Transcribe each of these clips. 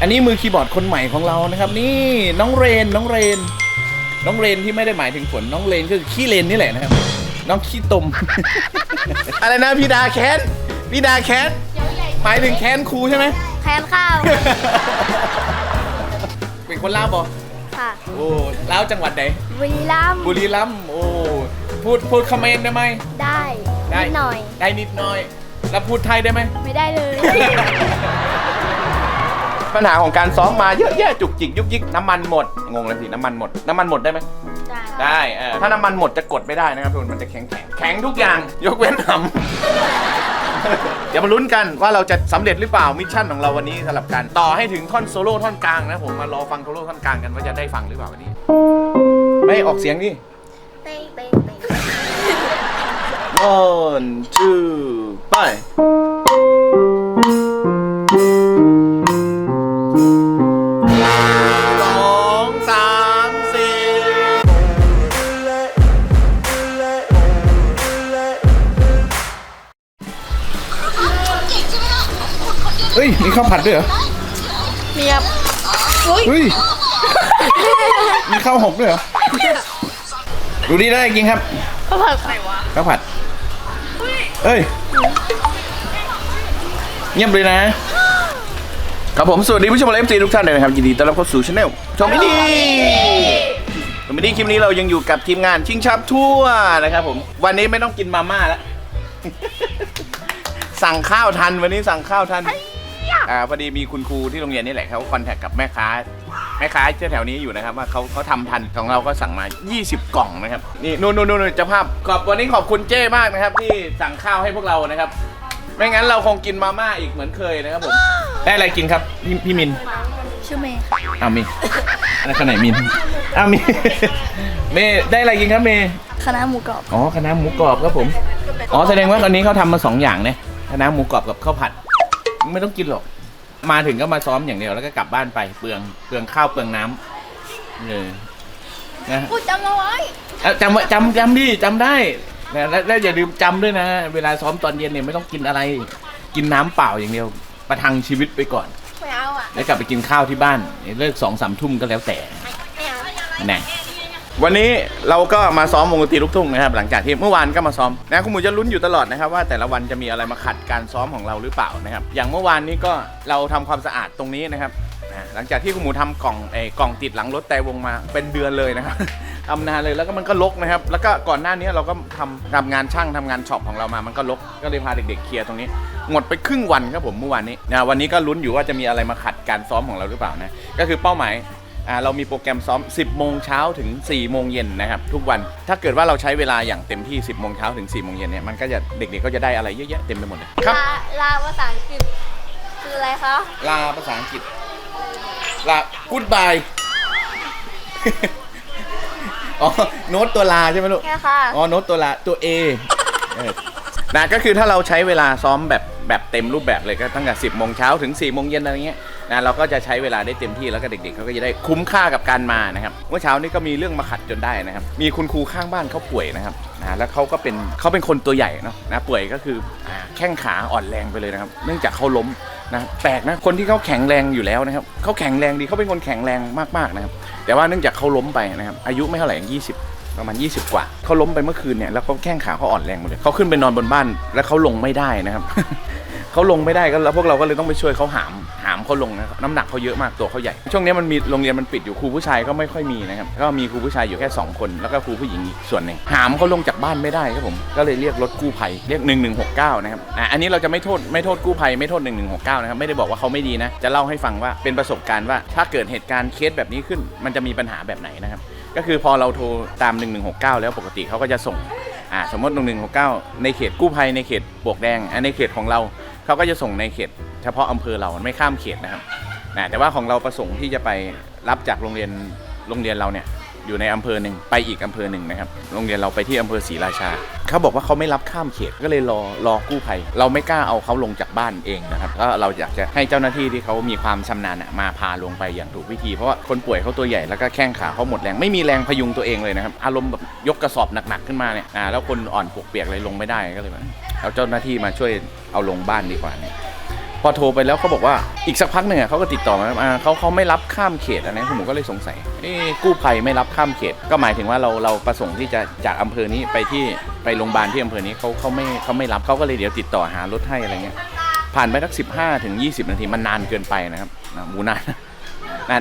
อันนี้มือคีย์บอร์ดคนใหม่ของเรานะครับ นี่น้องเรนน้องเรน น้องเรนที่ไม่ได้หมายถึงฝนน้องเรนก็คือขี้เลนนี่แหละนะครับ น้องขี้ตม อะไรนะพี่ดาแคนพี่ดาแคนหมายถึงแคนครูใช่ไหมแคนข้าว เป็นคนลาวบอค่ะ โอ้ลาวจังหวัดไหนบุรีรัมย์บุรีรัมย์โอ้พูดพูดคอมเขมนได้ไหมได้ได้นิดหน่อย ได้นิดหน่อย แล้วพูดไทยได้ไหมไม่ได้เลย ปัญหาของการซ้อมมาเยอะแยะจุกจิกยุกยิกน้ำมันหมด งงเลยสิน้ำมันหมด น้ำมันหมดได้ไหมได้ได้เออถ้าน้ำมันหมดจะกดไม่ได้นะครับทุกคนมันจะแข็งแข็งแข็งทุกอย่างยกเว้นหำ เดี๋ยวมาลุ้นกันว่าเราจะสำเร็จหรือเปล่ามิชชั่นของเราวันนี้สำหรับการต่อให้ถึงท่อนโซโล่ท่อนกลางนะผมมารอฟังโซโล่ท่อนกลางกันว่าจะได้ฟังหรือเปล่าวันนี้ ไม่ออกเสียงนี่เป้งเป้งเป้ง one two ไป ข้าวผัดด้วยเหรอเมียบเฮ้ยมีข้าวหกด้วยเหรอดูดีได้จริงครับข้าวผัดไข่วะข้าวผัดเอ้ยเงียบเลยนะ ครับผมสวัสดีผู้ชมเอฟซีทุกท่านเลยนะครับ ยินดีต้อนรับเข้าสู่ช anel ชมไม่ดีชมไม่ดีคลิปนี้เรายังอยู่กับทีมงานชิงชับทั่วนะครับผม วันนี้ไม่ต้องกินมาม่าแล้ว สั่งข้าวทันวันนี้สั่งข้าวทัน อ่าพอดีมีคุณครูที่โรงเรียนนี่แหละเขาคอนแทคกับแม่ค้าแม่ค้าแถวๆนี้อยู่นะครับว่าเขาเขาทำทันของเราก็สั่งมา 20 กล่องนะครับนี่นู่นนู่นนู่นเจะภาพขอบวันนี้ขอบคุณเจ้มากนะครับ ที่สั่งข้าวให้พวกเรานะครับ ไม่งั้นเราคงกินมาม่าอีกเหมือนเคยนะครับผมได้อะไรกินครับพี่พี่มินชื่อเมย์อ้าวมีอะไรขนาดมินอ้าวมีเมย์ได้อะไรกินครับเมย์คณะหมูกรอบอ๋อคณะหมูกรอบครับผมอ๋อแสดงว่าตอนนี้เขาทำมาสองอย่างเนี่ยคณะหมูกรอบกับข้าวผัด ไม่ต้องกินหรอก มาถึงก็มาซ้อมอย่างเดียวแล้วก็กลับบ้านไปเปลืองเปลืองข้าวเปลืองน้ำเออนะพูดจำเอาไว้เอ้าจำไว้จำจำดิจำได้นะแล้วแล้วอย่าลืมจำด้วยนะ เวลาซ้อมตอนเย็นเนี่ยไม่ต้องกินอะไร กินน้ำเปล่าอย่างเดียว ประทังชีวิตไปก่อน ไม่เอาอะแล้วกลับไปกินข้าวที่บ้านเลิกสองสามทุ่มก็แล้วแต่ไม่เอา นะ วันนี้เราก็มาซ้อมวงดนตรีลูกทุ่งนะครับ หลังจากที่เมื่อวานก็มาซ้อมนะคุณหมูจะลุ้นอยู่ตลอดนะครับว่าแต่ละวันจะมีอะไรมาขัดการซ้อมของเราหรือเปล่านะครับ อย่างเมื่อวานนี้ก็เราทำความสะอาดตรงนี้นะครับนะหลังจากที่คุณหมูทำกล่องไอ้กล่องติดหลังรถแต่วงมาเป็นเดือนเลยนะครับทำนานเลยแล้วก็มันก็รกนะครับ แล้วก็ก่อนหน้านี้เราก็ทำทำงานช่างทำงานช็อปของเรามามันก็รกก็เลยพาเด็กๆเคลียร์ตรงนี้หมดไปครึ่งวันครับผมเมื่อวานนี้นะวันนี้ก็ลุ้นอยู่ว่าจะมีอะไรมาขัดการซ้อมของเราหรือเปล่านะก็คือเป้าหมาย เรามีโปรแกรมซ้อม 10 โมงเช้าถึง 4 โมงเย็นนะครับทุกวัน ถ้าเกิดว่าเราใช้เวลาอย่างเต็มที่ 10 โมงเช้าถึง 4 โมงเย็นเนี่ยมันก็จะเด็กๆก็จะได้อะไรเยอะแยะเต็มไปหมดเลยครับลาลาภาษาอังกฤษคืออะไรคะลาภาษาอังกฤษลา goodbye อ๋อโน้ตตัวลาใช่ไหมลูกแค่ค่ะอ๋อโน้ตตัวละตัว A เออนะก็คือถ้าเราใช้เวลาซ้อมแบบแบบเต็มรูปแบบเลยก็ตั้งแต่10โมงเช้าถึง4โมงเย็นอะไรเงี้ย นะเราก็จะใช้เวลาได้เต็มที่แล้วก็เด็กๆเขาก็จะได้คุ้มค่ากับการมานะครับเมื่อเช้านี้ก็มีเรื่องมาขัดจนได้นะครับ มีคุณครูข้างบ้านเขาป่วยนะครับนะแล้วเขาก็เป็นเขาเป็นคนตัวใหญ่เนาะนะป่วยก็คืออ่าแข้งขาอ่อนแรงไปเลยนะครับ เนื่องจากเขาล้มนะแปลกนะคนที่เขาแข็งแรงอยู่แล้วนะครับเขาแข็งแรงดีเขาเป็นคนแข็งแรงมากๆนะครับ แต่ว่าเนื่องจากเขาล้มไปนะครับ อายุไม่เท่าไหร่ยี่สิบประมาณ 20 กว่า เขาล้มไปเมื่อคืนเนี่ย แล้วเขาแข้งขาเขาอ่อนแรงหมดเลย เขาขึ้นไปนอนบนบ้าน แล้วเขาลงไม่ได้นะครับ เขาลงไม่ได้ก็แล้วพวกเราก็เลยต้องไปช่วยเขาหามหาม เขาลงนะน้ำหนักเขาเยอะมากตัวเขาใหญ่ ช่วงนี้มันมีโรงเรียนมันปิดอยู่ครูผู้ชายก็ไม่ค่อยมีนะครับก็มีครูผู้ชายอยู่แค่ 2 คนแล้วก็ครูผู้หญิงอีกส่วนหนึ่งหามเขาลงจากบ้านไม่ได้ครับผมก็เลยเรียกรถกู้ภัยเรียก 1169นะครับอะอันนี้เราจะไม่โทษไม่โทษกู้ภัยไม่โทษ 1169นะครับไม่ได้บอกว่าเขาไม่ดีนะจะเล่าให้ฟังว่าเป็นประสบการณ์ว่าถ้าเกิดเหตุการณ์เคสแบบนี้ขึ้น มันจะมีปัญหาแบบไหนนะครับก็คือพอเราโทรตาม 1169 แล้วปกติเขาก็จะส่งอ่าสมมติ 1169 ในเขตกู้ภัยในเขตปลวกแดงอ่าในเขตของเราเขาก็จะส่งในเขต เฉพาะอำเภอเราไม่ข้ามเขตนะครับนะแต่ว่าของเราประสงค์ที่จะไปรับจากโรงเรียนโรงเรียนเราเนี่ยอยู่ในอำเภอหนึ่งไปอีกอำเภอหนึ่งนะครับโรงเรียนเราไปที่อำเภอศรีราชา เขาบอกว่าเขาไม่รับข้ามเขตก็เลยรอรอกู้ภัย เราไม่กล้าเอาเขาลงจากบ้านเองนะครับก็เราอยากจะให้เจ้าหน้าที่ที่เขามีความชำนาญมาพาลงไปอย่างถูกวิธี เพราะว่าคนป่วยเขาตัวใหญ่แล้วก็แข้งขาเขาหมดแรงไม่มีแรงพยุงตัวเองเลยนะครับอารมณ์แบบยกกระสอบหนักๆขึ้นมาเนี่ยอ่าแล้วคนอ่อนปวกเปียกเลยลงไม่ได้ก็เลยเอาเจ้าหน้าที่มาช่วยเอาลงบ้านดีกว่าเนี่ย พอโทรไปแล้วเขาบอกว่าอีกสักพักหนึ่งอะเขาก็ติดต่อมาอ่าเขาเขาไม่รับข้ามเขตอันนี้คุณหมูก็เลยสงสัยเอ๊ะกู้ภัยไม่รับข้ามเขต ก็หมายถึงว่าเราเราประสงค์ที่จะจากอำเภอนี้ไปที่ไปโรงพยาบาลที่อำเภอนี้เขาเขาไม่เขาไม่รับเขาก็เลยเดี๋ยวติดต่อหารถให้อะไรเงี้ยผ่านไปสักสิบห้าถึงยี่สิบนาทีมันนานเกินไปนะครับหมูนานนะ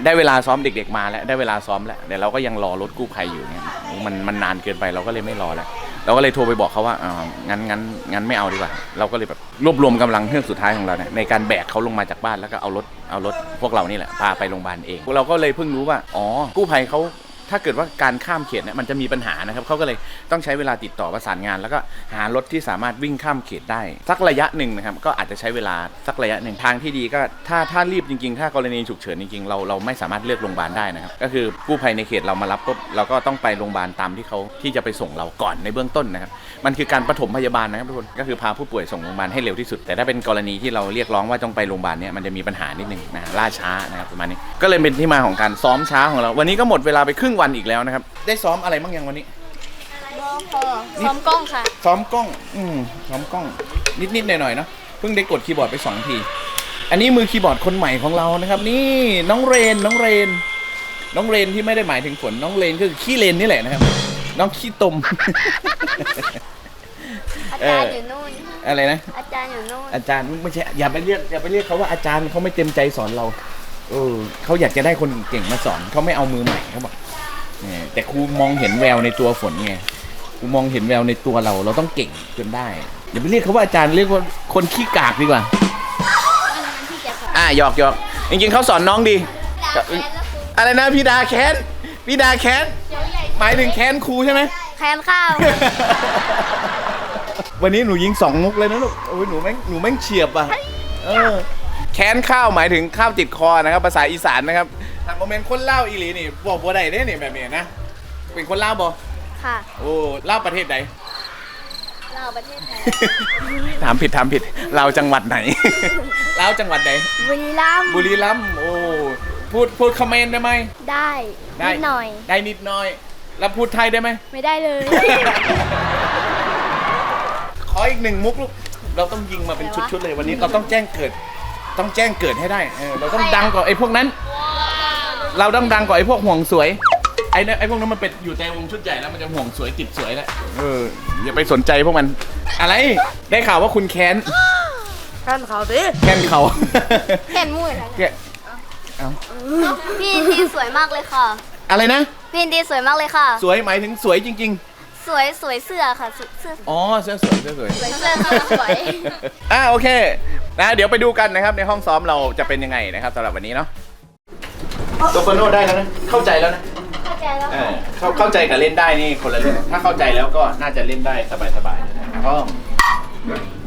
ได้เวลาซ้อมเด็กๆมาแล้วได้เวลาซ้อมแล้วเดี๋ยวเราก็ยังรอรถกู้ภัยอยู่เนี่ยมันมันนานเกินไปเราก็เลยไม่รอแล้ว เราก็เลยโทรไปบอกเขาว่าอ่างั้นงั้นงั้นไม่เอาดีกว่า เราก็เลยแบบรวบรวมกำลังเรื่องสุดท้ายของเราเนี่ยในการแบกเขาลงมาจากบ้านแล้วก็เอารถเอารถพวกเรานี่แหละพาไปโรงพยาบาลเอง เราก็เลยเพิ่งรู้ว่าอ๋อกู้ภัยเขา ถ้าเกิดว่าการข้ามเขตเนี่ยมันจะมีปัญหานะครับเขาก็เลยต้องใช้เวลาติดต่อประสานงาน แล้วก็หารถที่สามารถวิ่งข้ามเขตได้ สักระยะหนึ่งนะครับก็อาจจะใช้เวลาสักระยะหนึ่งทางที่ดีก็ถ้าถ้ารีบจริงๆ ถ้ากรณีฉุกเฉินจริงๆเราเราไม่สามารถเลือกโรงพยาบาลได้นะครับก็คือกู้ภัยในเขตเรามารับปุ๊บเราก็ต้องไปโรงพยาบาลตามที่เขาที่จะไปส่งเราก่อนในเบื้องต้นนะครับมันคือการปฐมพยาบาลนะครับทุกคนก็คือพาผู้ป่วยส่งโรงพยาบาลให้เร็วที่สุด แต่ถ้าเป็นกรณีที่เราเรียกร้องว่าต้องไปโรงพยาบาลเนี่ยมันจะมีปัญหานิดนึงนะล่าช้านะครับประมาณนี้ก็เลยเป็นที่มาของการซ้อมช้าของเรา วันนี้ก็หมดเวลาไปครึ่งวันอีกแล้วนะครับ ได้ซ้อมอะไรบ้างยังวันนี้น้องพอซ้อมกล้องค่ะ ซ้อมกล้อง อืมซ้อมกล้อง นิดๆหน่อยๆเนาะ เพิ่งได้กดคีย์บอร์ดไปสองที อันนี้มือคีย์บอร์ดคนใหม่ของเรานะครับ นี่น้องเรน น้องเรน น้องเรนที่ไม่ได้หมายถึงฝน น้องเรนก็คือขี้เลนนี่แหละนะครับ น้องขี้ตม อาจารย์อยู่นู่นอะไรนะ อาจารย์อยู่นู่น อาจารย์ไม่ใช่ อย่าไปเรียก อย่าไปเรียกเขาว่าอาจารย์เขาไม่เต็มใจสอนเรา เออเขาอยากจะได้คนเก่งมาสอน เขาไม่เอามือใหม่เขาบอกเนี่ย แต่ครูมองเห็นแววในตัวฝนไงครูมองเห็นแววในตัวเรา เราต้องเก่งจนได้อย่าไปเรียกเขาว่าอาจารย์เรียกว่าคนขี้กากดีกว่าที่จะสอนอะหยอกหยอกจริงๆเขาสอนน้องดีดาแคนแล้วครูอะไรนะพี่ดาแค้นพี่ดาแค้นเดี๋ยวใหญ่หมายถึงแค้นครูใช่ไหมแคนข้าว วันนี้หนูยิงสองมุกเลยนะลูกโอ้ยหนูแม่งหนูแม่งเฉียบอะเออแค้นข้าวหมายถึงข้าวติดคอนะครับ ภาษาอีสานนะครับ ทางโมเมนต์คนเล่าวอีหลีนี่บอกบัวใดได้เนี่ยแบบนี้นะ เป็นคนเล่าวบอค่ะโอ้เล่าวประเทศใด เราประเทศไทย ถามผิดถามผิดเราวจังหวัดไหนเราวจังหวัดไหน บุรีรัมย์บุรีรัมย์โอ้พูดพูดคอมเมนต์ได้ไหมได้ได้นิดหน่อย ได้นิดหน่อย แล้วพูดไทยได้ไหม ไม่ได้เลย ขออีกหนึ่งมุกลูก เราต้องยิงมาเป็นชุดๆเลยวันนี้ เราต้องแจ้งเกิด ต้องแจ้งเกิดให้ได้เออเราต้องดังกว่าไอ้พวกนั้น เราต้องดังกว่าไอ้พวกห่วงสวย ไอ้นั่นไอ้พวกนั้นมันเป็นอยู่ในวงชุดใหญ่แล้วมันจะห่วงสวยติดสวยแล้วเอออย่าไปสนใจพวกมัน อะไรได้ข่าวว่าคุณแค้นท่านเขาดิแค้นเขาเห็นมุ้ยอะไรแกเอาพี่อินดีสวยมากเลยค่ะ อะไรนะ พี่อินดีสวยมากเลยค่ะ สวยหมายถึงสวยจริง สวยสวยเสื้อค่ะเสื้อเสื้อ ๆ อ๋อเสื้อสวยเสื้อสวย สวยเสื้อเสื้อสวย อะโอเคนะเดี๋ยวไปดูกันนะครับในห้องซ้อมเราจะเป็นยังไงนะครับสำหรับวันนี้เนาะ โซฟโนได้แล้วนะเข้าใจแล้วนะเข้าใจแล้วเออเข้าเข้าใจกับเล่นได้นี่คนละเรื่องถ้าเข้าใจแล้วก็น่าจะเล่นได้สบายๆนะครับก็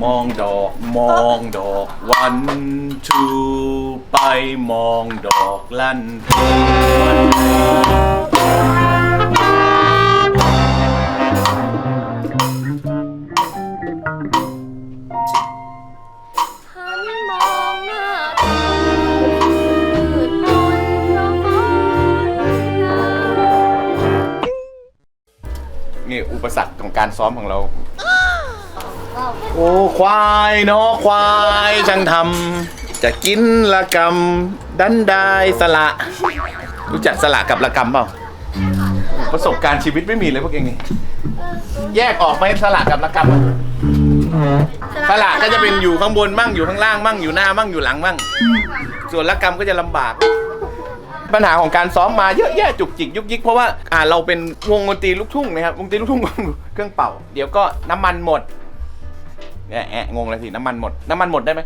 มองดอกมองดอก วันทูไปมองดอกลั่นเทิน อุปสรรคของการซ้อมของเรา โอ้ควายเนาะควายช่างทำจะกินละกรรมดันได้สละ รู้จักสละกับละกรรมเปล่าประสบการณ์ชีวิตไม่มีเลยพวกเองนี่แยกออกไหมสละกับละกรรมอะสละก็จะเป็นอยู่ข้างบนมั่งอยู่ข้างล่างมั่งอยู่หน้ามั่งอยู่หลังมั่งส่วนละกรรมก็จะลำบาก ปัญหาของการซ้อมมาเยอะแยะจุกจิกยุกยิกเพราะว่าอ่าเราเป็นวงดนตรีลูกทุ่งนะครับวงดนตรีลูกทุ่ง เครื่องเป่า เดี๋ยวก็น้ำมันหมดเนี่ยแอะงงเลยสิน้ำมันหมดน้ำมันหมดได้ไหม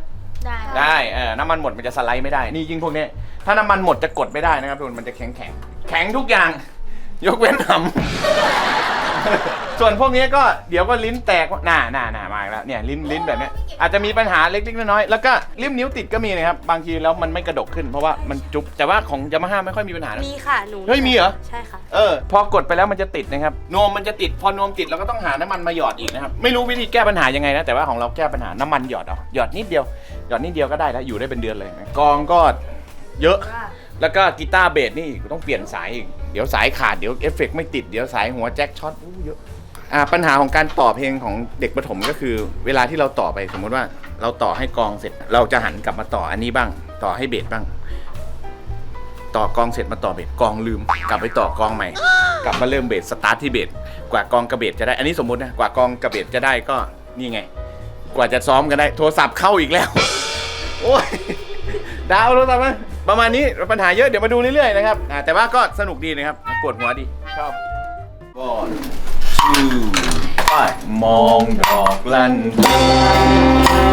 ได้ได้เออน้ำมันหมดมันจะสไลด์ไม่ได้นี่ยิ่งพวกเนี้ยถ้าน้ำมันหมดจะกดไม่ได้นะครับทุกคนมันจะแข็งแข็งแข็งทุกอย่าง ยกเว้นหำ ส่วนพวกเนี้ยก็เดี๋ยวก็ลิ้นแตกหน้าหน้าหน้ามาอีกแล้วเนี่ยลิ้นลิ้นแบบเนี้ยอาจจะมีปัญหาเล็กๆน้อยๆแล้วก็ริมนิ้วติดก็มีนะครับบางทีแล้วมันไม่กระดกขึ้นเพราะว่ามันจุ๊บแต่ว่าของยามาฮ่าไม่ค่อยมีปัญหานะ มีค่ะหนูเฮ้ยมีเหรอ ใช่ค่ะ เออพอกดไปแล้วมันจะติดนะครับนวมมันจะติดพอนวมติดเราก็ต้องหาน้ำมันมาหยอดอีกนะครับไม่รู้วิธีแก้ปัญหายังไงนะแต่ว่าของเราแก้ปัญหาน้ำมันหยอดเอาหยอดนิดเดียวหยอดนิดเดียวก็ได้แล้วอยู่ได้เป็นเดือนเลยนะกองก็เยอะ แล้วก็กีตาร์เบสนี่ต้องเปลี่ยนสายอีก เดี๋ยวสายขาดเดี๋ยวเอฟเฟกต์ไม่ติดเดี๋ยวสายหัวแจ็คช็อตอู้เยอะอ่าปัญหาของการต่อเพลงของเด็กประถมก็คือ เวลาที่เราต่อไปสมมติว่า เราต่อให้กองเสร็จ เราจะหันกลับมาต่ออันนี้บ้าง ต่อให้เบสบ้าง ต่อกองเสร็จมาต่อเบสกองลืม กลับไปต่อกองใหม่ กลับมาเริ่มเบสสตาร์ทที่เบสกว่ากองกระเบสจะได้อันนี้สมมตินะกว่ากองกระเบสจะได้ก็นี่ไง กว่าจะซ้อมกันได้ โทรศัพท์เข้าอีกแล้ว โอ้ยดาวโทรศัพท์มา ประมาณนี้ปัญหาเยอะเดี๋ยวมาดูเรื่อยๆนะครับอ่าแต่ว่าก็สนุกดีนะครับปวดหัวดีชอบก่อนชื่อป้ายมองดอกลันหั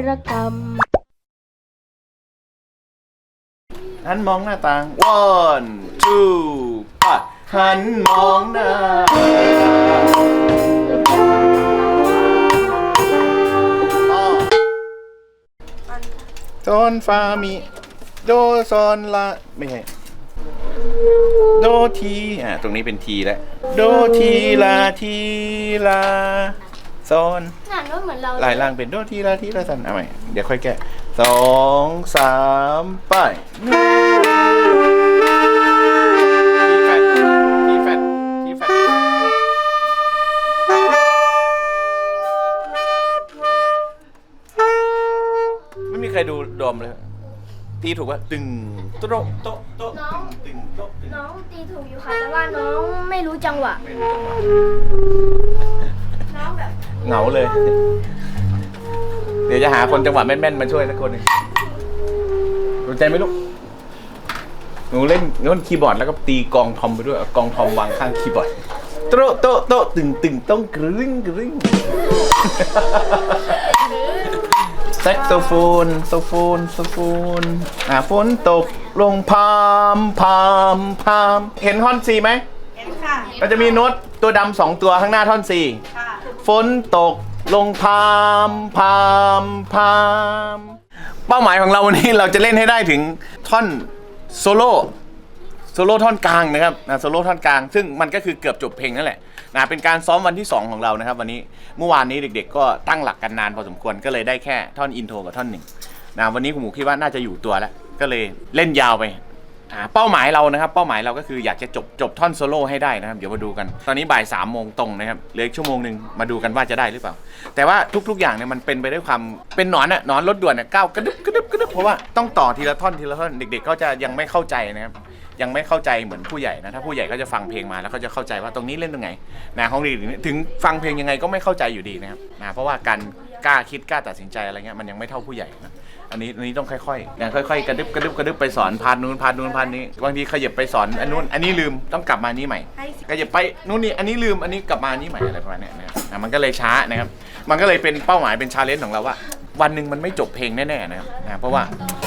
ล้ายระกำหันมองหน้าต่าง one two ป้ายหันมองหน้าต่างโซนฟามีโดโซนลาไม่ใช่ โดที อ่า ตรงนี้เป็นทีแล้ว โดทีลาทีลา โซนอ่านว่าเหมือนเราลายล่างเป็นโดทีลาทีลาสันเอาใหม่เดี๋ยวค่อยแก้สองสามไป้ายทีแฟตทีแฟตทีแฟตไม่มีใครดูโดมเลย ตีถูกว่าตึงโต๊ะโต๊ะโต๊ะน้องตึงโต๊ะตึงน้องตีถูกอยู่ค่ะแต่ว่าน้องไม่รู้จังหวะ เหงาเลย เดี๋ยวจะหาคนจังหวะแม่นๆมาช่วยสักคนหนึ่งสนใจไหมลูก หนูเล่นเล่นคีย์บอร์ดแล้วก็ตีกองทอมไปด้วยเอากองทอมวางข้างคีย์บอร์ดโต๊ะโต๊ะโต๊ะตึงตึงต้องกรึ้งกรึ้งแซกโซโฟนโซโฟนโซโฟนอ่าฝนตกลงพามพามพาม เห็นท่อนซีไหม เห็นค่ะมันจะมีโน้ตตัวดำสองตัวข้างหน้าท่อนสี่ค่ะฝ นตกลงพามพามพาม เป้าหมายของเราวันนี้เราจะเล่นให้ได้ถึงท่อนโซโล่โซโล่ท่อนกลางนะครับนะโซโล่ท่อนกลาง ซึ่งมันก็คือเกือบจบเพลงนั่นแหละนะเป็นการซ้อมวันที่ 2 ของเรานะครับ วันนี้เมื่อวานนี้เด็ก ๆ ก็ตั้งหลักกันนานพอสมควรก็เลยได้แค่ท่อนอินโทรกับท่อนหนึ่งนะวันนี้คุณหมูคิดว่าน่าจะอยู่ตัวแล้วก็เลยเล่นยาวไป อ่าเป้าหมายเรานะครับ เป้าหมายเราก็คืออยากจะจบจบท่อนโซโล่ให้ได้นะครับ เดี๋ยวมาดูกัน ตอนนี้บ่ายสามโมงตรงนะครับ เหลืออีกชั่วโมงหนึ่งมาดูกันว่าจะได้หรือเปล่า แต่ว่าทุกๆอย่างเนี่ยมันเป็นไปด้วยความเป็นหนอนอะหนอนรถด่วนอะก้าวกระดึบกระดึบกระดึบเพราะว่าต้องต่อทีละท่อนทีละท่อนเด็ก ๆ ก็จะยังไม่เข้าใจนะครับ ยังไม่เข้าใจเหมือนผู้ใหญ่นะ ถ้าผู้ใหญ่ก็จะฟังเพลงมาแล้วก็จะเข้าใจว่าตรงนี้เล่นตรงไหนนะของเด็กๆถึงฟังเพลงยังไงก็ไม่เข้าใจอยู่ดีนะครับนะเพราะว่าการกล้าคิดกล้าตัดสินใจอะไรเงี้ยมันยังไม่เท่าผู้ใหญ่นะ อันนี้อันนี้ต้องค่อยๆนะค่อยๆกระดึบกระดึบกระดึบไปสอนพานนู้นพานนู้นพานนี้บางทีขยับไปสอนอันนู้นอันนี้ลืมต้องกลับมานี้ใหม่ให้สิ ขยับไปนู้นนี่อันนี้ลืมอันนี้กลับมานี้ใหม่อะไรประมาณเนี้ยนะครับอะมันก็เลยช้านะครับ มันก็เลยเป็นเป้าหมายเป็นชาเลนจ์ของเราว่า วันหนึ่งมันไม่จบเพลงแน่ๆนะครับนะเพราะว่า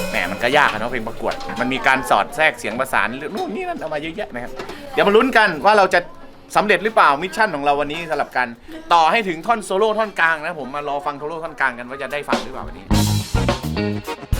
แหมมันก็ยากอะเนาะเพลงประกวด มันมีการสอดแทรกเสียงประสานหรือนู่นนี่นั่นเอามาเยอะแยะนะครับเดี๋ยวมาลุ้นกันว่าเราจะ สำเร็จหรือเปล่ามิชชั่นของเราวันนี้สำหรับการต่อให้ถึงท่อนโซโล่ท่อนกลางนะผมมารอฟังโซโล่ท่อนกลางกันว่าจะได้ฟังหรือเปล่าวันนี้ พู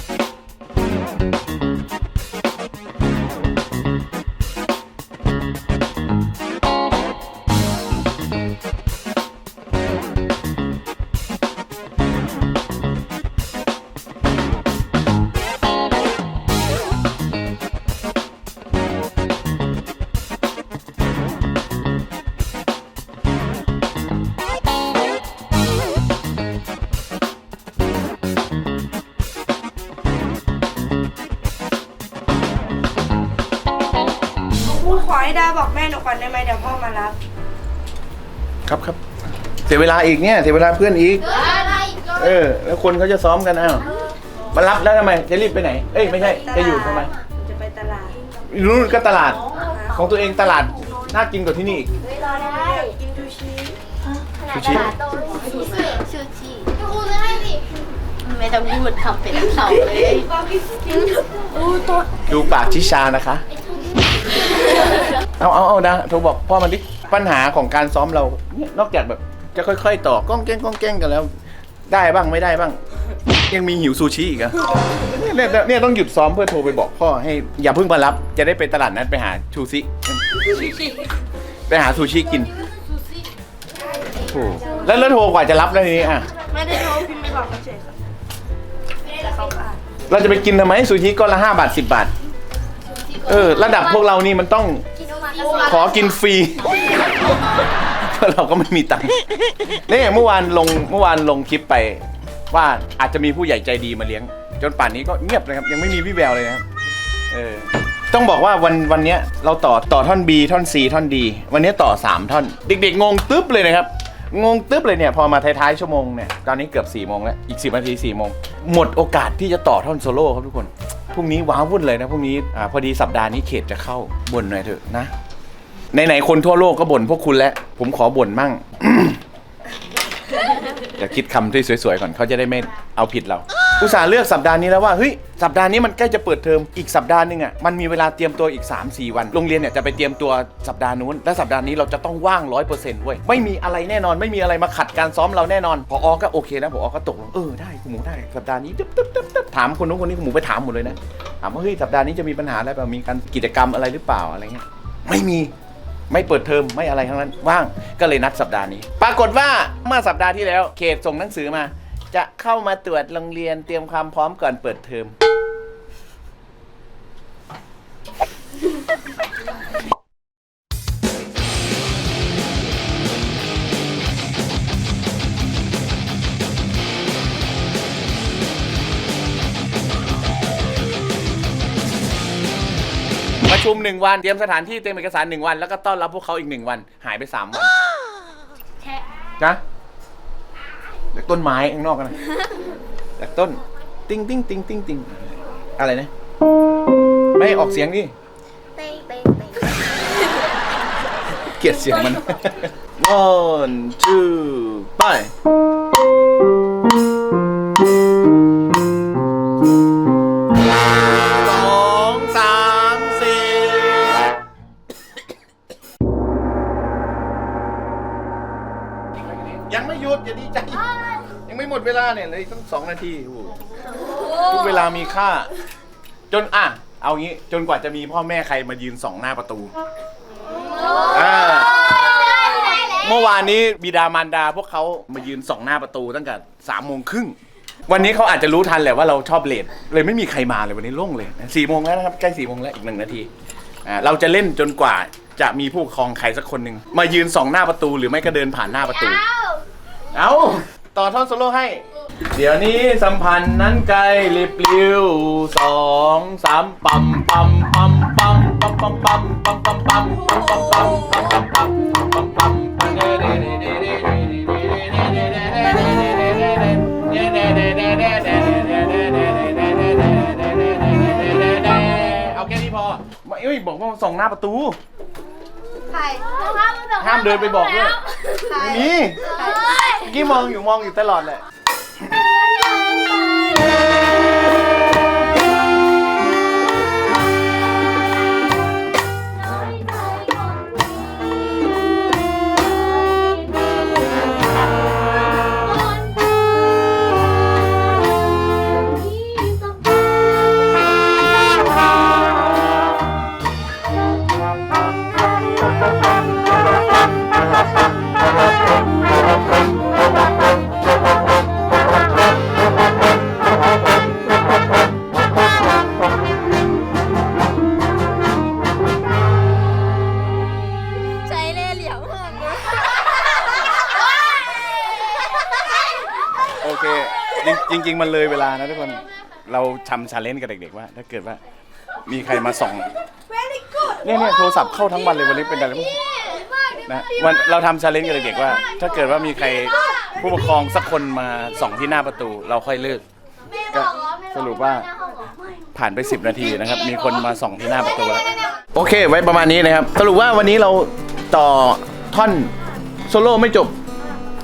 สียเวลาอีกเนี่ยเสียเวลาเพื่อนอีกอะไรเออ แล้วคนเขาจะซ้อมกันอ้าวมารับแล้วทำไมจะรีบไปไหน เอ้ยไม่ใช่จะอยู่ทำไมจะไปตลาดนู่นก็ตลาดของตัวเองตลาดน่ากินกว่าที่นี่อีกอยากกินซูชิชูชิชูชีพูดให้ดิไม่ต้องพูดทำเป็นเสาเลยอู้ตัวดูปากชิชานะคะ เอาเอาเอานะโทรบอกพ่อมันดิปัญหาของการซ้อมเราเนี่ยนอกจากแบบ จะค่อย ๆ ต่อก้องแก้งก้องแก้งกันแล้ว ได้บ้างไม่ได้บ้าง ยังมีหิวซูชิอีกอะเนี่ยเนี่ยเนี่ยต้องหยุดซ้อมเพื่อโทรไปบอกพ่อให้อย่าเพิ่งมารับ จะได้ไปตลาดนัดไปหาชูซิ ไปหาซูชิกินโอ้แล้วแล้วโทรกว่าจะรับแล้วทีนี้อะ ไม่ได้โทรพิมพ์ไปบอกเฉยครับแต่เขาขาดเราจะไปกินทำไมซูชิก้อนละห้าบาทสิบบาท เออ ระดับพวกเรานี่มันต้องขอกินฟรี เราก็ไม่มีตังค์นี่เมื่อวานลงเมื่อวานลงคลิปไป ว่าอาจจะมีผู้ใหญ่ใจดีมาเลี้ยง จนป่านนี้ก็เงียบนะครับ ยังไม่มีวี่แววเลยนะครับเออต้องบอกว่าวันวันเนี้ยเราต่อต่อท่อน B ท่อน C ท่อน D วันนี้ต่อ 3 ท่อน เด็กๆ งงตึ๊บเลยนะครับ งงตึ๊บเลยเนี่ยพอมาท้ายๆชั่วโมงเนี่ยตอนนี้เกือบ4ี่โมงแล้วอีก 10นาที4ี่โมงหมดโอกาสที่จะต่อท่อนโซโล่ครับทุกคนพรุ่งนี้ว้าวุ่นเลยนะพรุ่งนี้อ่าพอดีสัปดาห์นี้เขตจะเข้าบ่นหน่อยเถอะนะ ไหนๆคนทั่วโลกก็บ่นพวกคุณแล้ว ผมขอบ่นมั่งจะคิดคำที่สวยๆก่อนเขาจะได้ไม่เอาผิดเรา อุตส่าห์เลือกสัปดาห์นี้แล้วว่าเฮ้ยสัปดาห์นี้มันใกล้จะเปิดเทอมอีกสัปดาห์หนึงอะมันมีเวลาเตรียมตัวอีก 3-4 วันโรงเรียนเนี่ยจะไปเตรียมตัวสัปดาห์นู้นและสัปดาห์นี้เราจะต้องว่างร้อยเปอร์เซ็นต์เว้ยไม่มีอะไรแน่นอนไม่มีอะไรมาขัดการซ้อมเราแน่นอนพออก็โอเคนะพออก็ตกลงเออได้คุณหมูได้สัปดาห์นี้ตึ๊บตึ๊บตึ๊บตึ๊บถามคนนู้นคนนี้คุณหมูไปถามหมดเลยนะถามว่าเฮ้ยสัปดาห์นี้จะมีปัญหาอะไรแบบมีการกิจกรรมอะไรหรือเปล่าอะไรเงี้ย ไม่มี ไม่เปิดเทอมไม่อะไรทั้งนั้นว่างก็เลยนัดสัปดาห์นี้ ปรากฏว่าเมื่อสัปดาห์ที่แล้ว เขตส่งหนังสือมา จะเข้ามาตรวจโรงเรียนเตรียมความพร้อมก่อนเปิดเทอม ชุมหนึ่งวัน เตรียมสถานที่เตรียมเอกสารหนึ่งวัน แล้วก็ต้อนรับพวกเขาอีกหนึ่งวัน หายไปสามวันแค่นะจากต้นไม้ข้างนอกกันนะจากต้น ติ้งติ้งติ้งติ้งติ้งอะไรนะ ไม่ออกเสียงดิเต้งเต้งเต้งเกลียดเสียงมัน one two ไป หมดเวลาเนี่ยเหลยตั้งสองนาทีโอ้โหทุกเวลามีค่า จนอะ เอางี้จนกว่าจะมีพ่อแม่ใครมายืนสองหน้าประตูอ่าเมื่อวานนี้บิดามารดาพวกเขามายืนส่องหน้าประตูตั้งแต่สามโมงครึ่งวันนี้เขาอาจจะรู้ทันแหละว่าเราชอบเลทเลยไม่มีใครมาเลยวันนี้โล่งเลยสี่โมงแล้วนะครับใกล้สี่โมงแล้วอีกหนึ่งนาทีอ่าเราจะเล่นจนกว่าจะมีผู้ปกครองใครสักคนหนึ่งมายืนส่องหน้าประตูหรือไม่ก็เดินผ่านหน้าประตู เอา ต่อท่อนโซโล่ให้ เดี๋ยวนี้สัมพันธ์นั้นไกลลิบลิวสองสามปั๊มปั๊มปั๊มปั๊มปั๊มปั๊มปั๊มปั๊มปั๊มปั๊มปั๊มปั๊มปั๊มปั๊มปั๊มปั๊มปั๊มปั๊มเอาแค่นี้พอไม่เอ้ยบอกว่าส่องหน้าประตู ใครห้ามเดินไปบอกด้วย ใครไม่มีเมื่อกี้มองอยู่มองอยู่ตลอดแหละ ทำชาเลนจ์กับเด็กๆว่า ถ้าเกิดว่ามีใครมาส่องเนี่ยเนี่ยโทรศัพท์เข้าทั้งวันเลยวันนี้เป็นอะไรไม่รู้นะวันเราทำชาเลนจ์กับเด็กๆว่า ถ้าเกิดว่ามีใครผู้ปกครองสักคนมาส่องที่หน้าประตู เราค่อยเลิก ก็สรุปว่า ผ่านไป 10 นาทีนะครับ มีคนมาส่องที่หน้าประตูแล้ว โอเค ไว้ประมาณนี้นะครับ สรุปว่าวันนี้เราต่อท่อนโซโล่ไม่จบ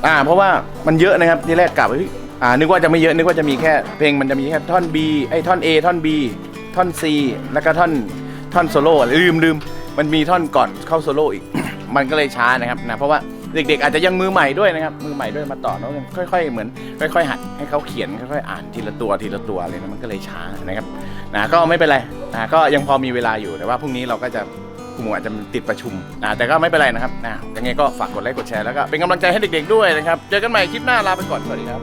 อ่า เพราะว่ามันเยอะนะครับ ที่แรกกลับเฮ้ย อ่านึกว่าจะไม่เยอะนึกว่าจะมีแค่เพลงมันจะมีแค่ท่อน B ไอ้ท่อน A ท่อน B ท่อน C แล้วก็ท่อนท่อนโซโล่ลืมลืมมันมีท่อนก่อนเข้าโซโล่อีก มันก็เลยช้านะครับนะเพราะว่าเด็กๆ อาจจะยังมือใหม่ด้วยนะครับมือใหม่ด้วยมาต่อเนาะค่อย ๆ เหมือน ค่อย ๆ หัดให้เขาเขียนค่อยๆอ่านทีละตัวทีละตัวเลยนะมันก็เลยช้านะครับนะก็ไม่เป็นไรนะก็ยังพอมีเวลาอยู่แต่ว่าพรุ่งนี้เราก็จะคุณหมูอาจจะติดประชุมนะแต่ก็ไม่เป็นไรนะครับนะยังไงก็ฝากกดไลค์กดแชร์แล้วก็เป็นกำลังใจให้เด็กๆด้วยนะครับ เจอกันใหม่คลิปหน้าลาไปก่อนสวัสดีครับ